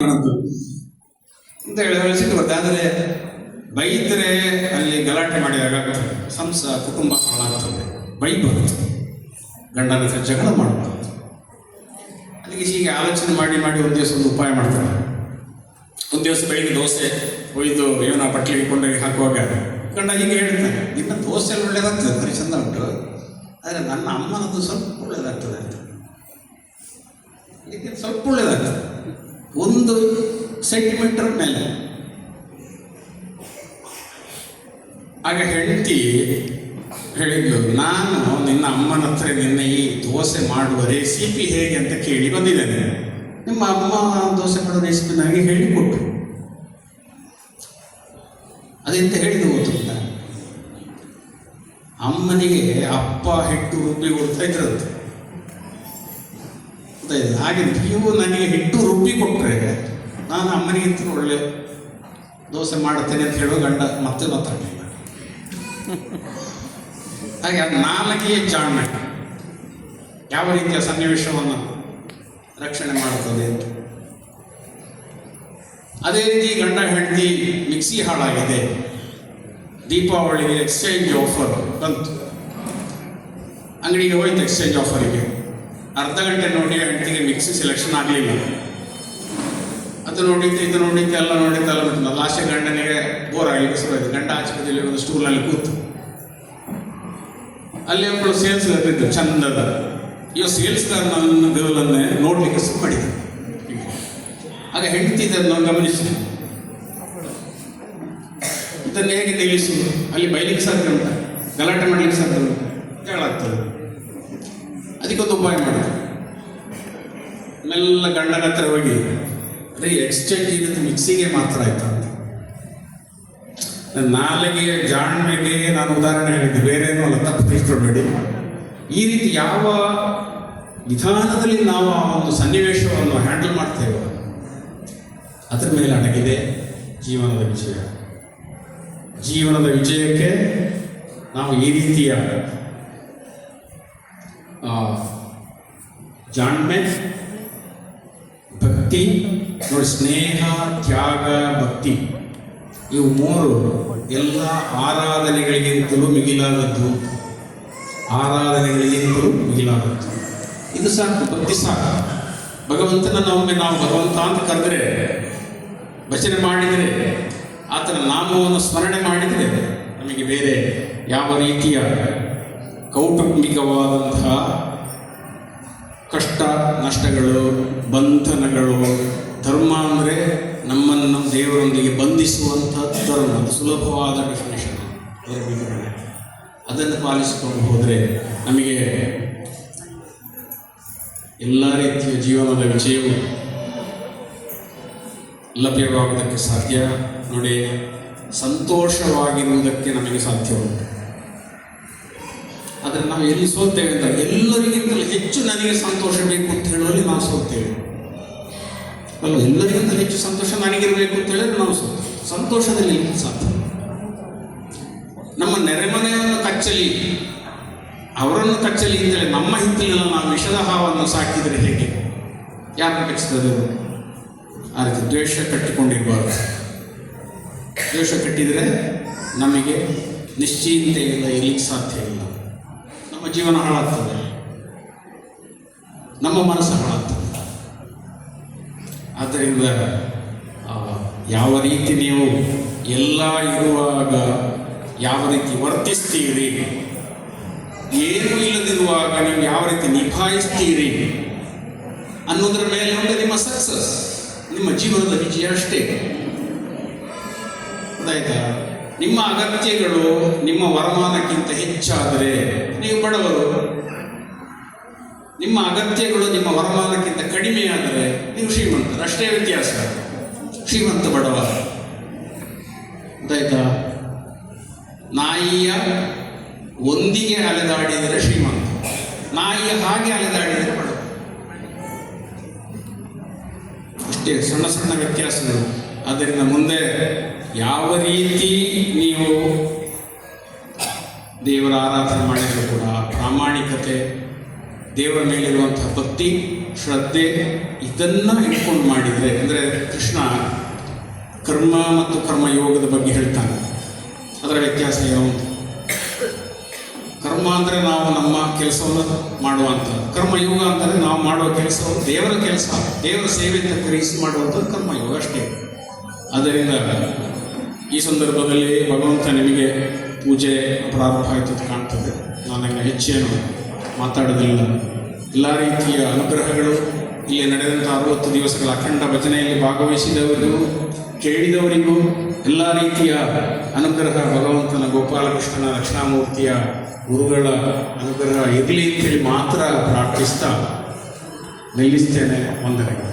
ಅಂತ ಹೇಳಿ ಹೇಳಿ ಸಿಟ್ಟು ಬರುತ್ತೆ ಆದರೆ ಬೈದರೆ ಅಲ್ಲಿ ಗಲಾಟೆ ಮಾಡಿದಾಗ ಸಂಸ ಕುಟುಂಬ ಹಾಳಾಗ್ತದೆ ಬೈಬಾರ್ದು ಗಂಡನ ಹತ್ರ ಜಗಳ ಮಾಡಬಾರ್ದು ಅಲ್ಲಿಗೆ ಹೀಗೆ ಆಲೋಚನೆ ಮಾಡಿ ಮಾಡಿ ಒಂದು ದಿವಸ ಒಂದು ಉಪಾಯ ಮಾಡ್ತಾರೆ. ಒಂದು ದಿವಸ ಬೆಳಿಗ್ಗೆ ದೋಸೆ ಒಯ್ದು ಇವನ ಬಟ್ಲಿಗೆ ಕೊಂಡೋಗಿ ಹಾಕುವಾಗ ಗಂಡ ಹೀಗೆ ಹೇಳ್ತಾನೆ, ನಿನ್ನ ದೋಸೆ ಒಳ್ಳೇದಾಗ್ತದೆ ಬರೀ ಚಂದ ಉಂಟು. ಆದರೆ ನನ್ನ ಅಮ್ಮನದ್ದು ಸ್ವಲ್ಪ ಒಳ್ಳೇದಾಗ್ತದೆ ಅಂತ. ಸ್ವಲ್ಪ ಒಳ್ಳೇದಾಗ್ತದೆ. ಒಂದು ಸೆಂಟಿಮೀಟರ್ ಮೇಲೆ. ಆಗ ಹೆಂಡತಿ ಹೇಳಿದ್ಲು, ನಾನು ನಿನ್ನ ಅಮ್ಮನ ಹತ್ರ ನಿನ್ನ ಈ ದೋಸೆ ಮಾಡುವ ರೆಸಿಪಿ ಹೇಗೆ ಅಂತ ಕೇಳಿ ಬಂದಿದ್ದೇನೆ. ನಿಮ್ಮ ಅಮ್ಮ ದೋಸೆ ಮಾಡೋ ರೆಸಿಪಿ ನನಗೆ ಹೇಳಿಕೊಟ್ರು. ಅದೆಂತ ಹೇಳಿದ ಗೊತ್ತುಂಟ? ಅಮ್ಮನಿಗೆ ಅಪ್ಪ ಹಿಟ್ಟು ರುಬ್ಬಿ ಕೊಡ್ತಾ ಇದ್ರಂತೆ. ಗೊತ್ತಾಯ್ತು ಹಾಗೆ ನೀವು ನನಗೆ ಹಿಟ್ಟು ರುಬ್ಬಿ ಕೊಟ್ಟರೆ ನಾನು ಅಮ್ಮನಿಗಿಂತ ಒಳ್ಳೆ ದೋಸೆ ಮಾಡುತ್ತೇನೆ ಅಂತ ಹೇಳೋ ಗಂಡ ಮತ್ತೆ ಮಾತಾಡಲಿಲ್ಲ ಹಾಗೆ ಅದು ನಾಲ್ಗೆಯ ಜಾಣ್ಮೆ. ಯಾವ ರೀತಿಯ ಸನ್ನಿವೇಶವನ್ನು ರಕ್ಷಣೆ ಮಾಡುತ್ತದೆ ಅಂತ. ಅದೇ ರೀತಿ ಗಂಡ ಹೆಂಡತಿ ಮಿಕ್ಸಿ ಹಾಳಾಗಿದೆ. ದೀಪಾವಳಿಗೆ ಎಕ್ಸ್ಚೇಂಜ್ ಆಫರ್ ಬಂತು. ಅಂಗಡಿಗೆ ಹೋಯ್ತು ಎಕ್ಸ್ಚೇಂಜ್ ಆಫರಿಗೆ. ಅರ್ಧ ಗಂಟೆ ನೋಡಿ ಹೆಂಡತಿಗೆ ಮಿಕ್ಸಿ ಸೆಲೆಕ್ಷನ್ ಆಗಲಿಲ್ಲ. ಅದು ನೋಡಿದ್ದೆ, ಇದು ನೋಡಿದ್ದೆ, ಎಲ್ಲ ನೋಡಿದ್ದೆ, ಎಲ್ಲ ಬಿಟ್ಟು ಲಾಸ್ಟ್ ಗಂಡನಿಗೆ ಬೋರ್ ಆಗಲಿಕ್ಕೆ ಶುರುವಾಯಿತು. ಗಂಡ ಆಸ್ಪತ್ರೆಯಲ್ಲಿ ಒಂದು ಸ್ಟೂಲಲ್ಲಿ ಕೂತು. ಅಲ್ಲಿ ಒಬ್ಬಳು ಸೇಲ್ಸ್ ಇದ್ದು, ಚಂದದ. ಇವ ಸೇಲ್ಸ್ ನನ್ನ ಗರ್ಲನ್ನೇ ನೋಡಲಿಕ್ಕೆ ಶುರು ಮಾಡಿದ ಆಗ ಹೆಂಡತಿ ಇದನ್ನು ಗಮನಿಸಿದೆ. ಇದನ್ನು ಹೇಗೆ ನಿಲ್ಲಿಸುವುದು? ಅಲ್ಲಿ ಬೈಲಿಕ್ಕೆ ಸಾಧ್ಯ ಉಂಟ? ಗಲಾಟೆ ಮಾಡ್ಲಿಕ್ಕೆ ಸಾಧ್ಯ ಉಂಟ? ಜಗಳ ಆಗ್ತದೆ ಅದಕ್ಕೊಂದು ಉಪಾಯ ಮಾಡಿದೆ ಮೆಲ್ಲ ಗಂಡನ ಹತ್ರ ಹೋಗಿ, ಅದೇ ಎಕ್ಸ್ಚೇಂಜ್ ಇದ್ದು ಮಿಕ್ಸಿಗೆ ಮಾತ್ರ ಆಯ್ತು ಅಂತ. ನಾಲಿಗೆ ಜಾಣ್ಮೆಗೆ ನಾನು ಉದಾಹರಣೆ ಹೇಳಿದ್ದೆ ಬೇರೆ ಏನೂ ಅಲ್ಲ, ತಪ್ಪು ತಿಳ್ಕೊಳ್ಬೇಡಿ. ಈ ರೀತಿ ಯಾವ ವಿಧಾನದಲ್ಲಿ ನಾವು ಆ ಒಂದು ಸನ್ನಿವೇಶವನ್ನು ಹ್ಯಾಂಡಲ್ ಮಾಡ್ತೇವೆ, ಅದರ ಮೇಲೆ ಅಡಗಿದೆ ಜೀವನದ ವಿಜಯ. ಜೀವನದ ವಿಜಯಕ್ಕೆ ನಾವು ಈ ರೀತಿಯ ಜಾಣ್ಮೆ ಭಕ್ತಿ, ನೋಡಿ ಸ್ನೇಹ, ತ್ಯಾಗ, ಭಕ್ತಿ. ಇವು ಮೂರು ಎಲ್ಲ ಆರಾಧನೆಗಳಿಗಿಂತಲೂ ಮಿಗಿಲಾದದ್ದು. ಆರಾಧನೆಗಳಿಗಿಂತಲೂ ಮಿಗಿಲಾದದ್ದು. ಇದು ಸಾಕು, ಭಕ್ತಿ ಸಾಕು. ಭಗವಂತನನ್ನು ಒಮ್ಮೆ ನಾವು ಭಗವಂತ ಅಂತ ಕರೆದ್ರೆ, ಭಜನೆ ಮಾಡಿದರೆ, ಆತನ ನಾಮವನ್ನು ಸ್ಮರಣೆ ಮಾಡಿದರೆ ನಮಗೆ ಬೇರೆ ಯಾವ ರೀತಿಯ ಕೌಟುಂಬಿಕವಾದಂತಹ ಕಷ್ಟ ನಷ್ಟಗಳು, ಬಂಧನಗಳು, ಧರ್ಮ ಅಂದರೆ ನಮ್ಮನ್ನು ದೇವರೊಂದಿಗೆ ಬಂಧಿಸುವಂಥ ಧರ್ಮ, ಸುಲಭವಾದ ಡೆಫಿನೇಷನ್ ಅದರ ವಿವರಣೆ ಅದನ್ನು ಪಾಲಿಸಿಕೊಂಡು ಹೋದರೆ ನಮಗೆ ಎಲ್ಲ ರೀತಿಯ ಜೀವನದ ವಿಜಯವು ಲಭ್ಯವಾಗುವುದಕ್ಕೆ ಸಾಧ್ಯ. ನೋಡಿ, ಸಂತೋಷವಾಗಿರುವುದಕ್ಕೆ ನಮಗೆ ಸಾಧ್ಯ ಉಂಟು. ಆದರೆ ನಾವು ಎಲ್ಲಿ ಸೋತೇವೆ ಅಂತ ಎಲ್ಲರಿಗಿಂತಲೂ ಹೆಚ್ಚು ನನಗೆ ಸಂತೋಷ ಬೇಕು ಅಂತ ಹೇಳುವಲ್ಲಿ ನಾವು ಸೋತೇವೆ. ಅಲ್ಲ, ಎಲ್ಲರಿಗಿಂತ ಹೆಚ್ಚು ಸಂತೋಷ ನನಗಿರಬೇಕು ಅಂತ ಹೇಳಿದ್ರೆ ನಾವು ಸೋತೇವೆ. ಸಂತೋಷದಲ್ಲಿ ಸಾಧ್ಯ. ನಮ್ಮ ನೆರೆಮನೆಯನ್ನು ಕಚ್ಚಲಿ ಅವರನ್ನು ಕಚ್ಚಲಿ ಅಂತೇಳಿ ನಮ್ಮ ಹಿತ್ತಲಿನ ನಾವು ವಿಷದ ಹಾವನ್ನು ಸಾಕಿದರೆ ಹೇಗೆ? ಯಾರು ಕಚ್ಚುತ್ತದೆ? ಆ ರೀತಿ ದ್ವೇಷ ಕಟ್ಟಿಕೊಂಡಿರಬಾರ್ದು. ದ್ವೇಷ ಕಟ್ಟಿದರೆ ನಮಗೆ ನಿಶ್ಚಿಂತೆಯಿಂದ ಇರಲಿಕ್ಕೆ ಸಾಧ್ಯ ಇಲ್ಲ. ನಮ್ಮ ಜೀವನ ಹಾಳಾಗ್ತದೆ. ನಮ್ಮ ಮನಸ್ಸು ಹಾಳಾಗ್ತದೆ ಆದ್ದರಿಂದ ಯಾವ ರೀತಿ ನೀವು ಎಲ್ಲ ಇರುವಾಗ ಯಾವ ರೀತಿ ವರ್ತಿಸ್ತೀರಿ, ಏನು ಇಲ್ಲದಿರುವಾಗ ನೀವು ಯಾವ ರೀತಿ ನಿಭಾಯಿಸ್ತೀರಿ ಅನ್ನೋದರ ಮೇಲೆ ಒಂದು ನಿಮ್ಮ ಸಕ್ಸಸ್ ನಿಮ್ಮ ಜೀವನದ ವಿಜಯ ಅಷ್ಟೇ. ಗೊತ್ತಾಯ್ತಾ ನಿಮ್ಮ ಅಗತ್ಯಗಳು ನಿಮ್ಮ ವರಮಾನಕ್ಕಿಂತ ಹೆಚ್ಚಾದರೆ ನೀವು ಬಡವರು. ನಿಮ್ಮ ಅಗತ್ಯಗಳು ನಿಮ್ಮ ವರಮಾನಕ್ಕಿಂತ ಕಡಿಮೆಯಾದರೆ ನೀವು ಶ್ರೀಮಂತರು. ಅಷ್ಟೇ ವ್ಯತ್ಯಾಸ. ಶ್ರೀಮಂತ ಬಡವ. ಗೊತ್ತಾಯ್ತಾ? ನಾಯಿಯ ಒಂದಿಗೆ ಅಲೆದಾಡಿದರೆ ಶ್ರೀಮಂತ. ನಾಯಿಯ ಹಾಗೆ ಅಲೆದಾಡಿದರೆ ಬಡವ ಅಷ್ಟೇ ಸಣ್ಣ ಸಣ್ಣ ವ್ಯತ್ಯಾಸಗಳು. ಅದರಿಂದ ಮುಂದೆ ಯಾವ ರೀತಿ ನೀವು ದೇವರ ಆರಾಧನೆ ಮಾಡಿದರೂ ಕೂಡ ಪ್ರಾಮಾಣಿಕತೆ ದೇವರ ಮೇಲಿರುವಂತಹ ಭಕ್ತಿ, ಶ್ರದ್ಧೆ ಇದನ್ನ ಇಟ್ಕೊಂಡು ಮಾಡಿದರೆ, ಅಂದರೆ ಕೃಷ್ಣ ಕರ್ಮ ಮತ್ತು ಕರ್ಮಯೋಗದ ಬಗ್ಗೆ ಹೇಳ್ತಾನೆ. ಅದರ ವ್ಯತ್ಯಾಸ ಏನು ಕರ್ಮ ಅಂದರೆ ನಾವು ನಮ್ಮ ಕೆಲಸವನ್ನು ಮಾಡುವಂಥ ಕರ್ಮಯೋಗ ಅಂದರೆ ನಾವು ಮಾಡುವ ಕೆಲಸವನ್ನು ದೇವರ ಕೆಲಸ. ದೇವರ ಸೇವೆಯಿಂದ ಕರೆಯಿಸಿ ಮಾಡುವಂಥದ್ದು ಕರ್ಮಯೋಗ ಅಷ್ಟೇ. ಅದರಿಂದ ಈ ಸಂದರ್ಭದಲ್ಲಿ ಭಗವಂತ ನಿಮಗೆ ಪೂಜೆ ಪ್ರಾರಂಭ ಆಯಿತು ಅಂತ ಕಾಣ್ತದೆ. ನಾನು ಹೆಚ್ಚೇನು ಮಾತಾಡೋದಿಲ್ಲ. ಎಲ್ಲ ರೀತಿಯ ಅನುಗ್ರಹಗಳು ಇಲ್ಲಿ ನಡೆದಂಥ ಅರವತ್ತು ದಿವಸಗಳ ಅಖಂಡ ಭಜನೆಯಲ್ಲಿ ಭಾಗವಹಿಸಿದವರಿಗೂ ಕೇಳಿದವರಿಗೂ ಎಲ್ಲ ರೀತಿಯ ಅನುಗ್ರಹ ಭಗವಂತನ ಗೋಪಾಲಕೃಷ್ಣನ ರಕ್ಷಣಾಮೂರ್ತಿಯ ಗುರುಗಳ ಅನುಗ್ರಹ ಇರಲಿ ಅಂತೇಳಿ ಮಾತ್ರ ಪ್ರಾರ್ಥಿಸ್ತಾ ನಿಲ್ಲಿಸ್ತೇನೆ ವಂದನೆಗಳು.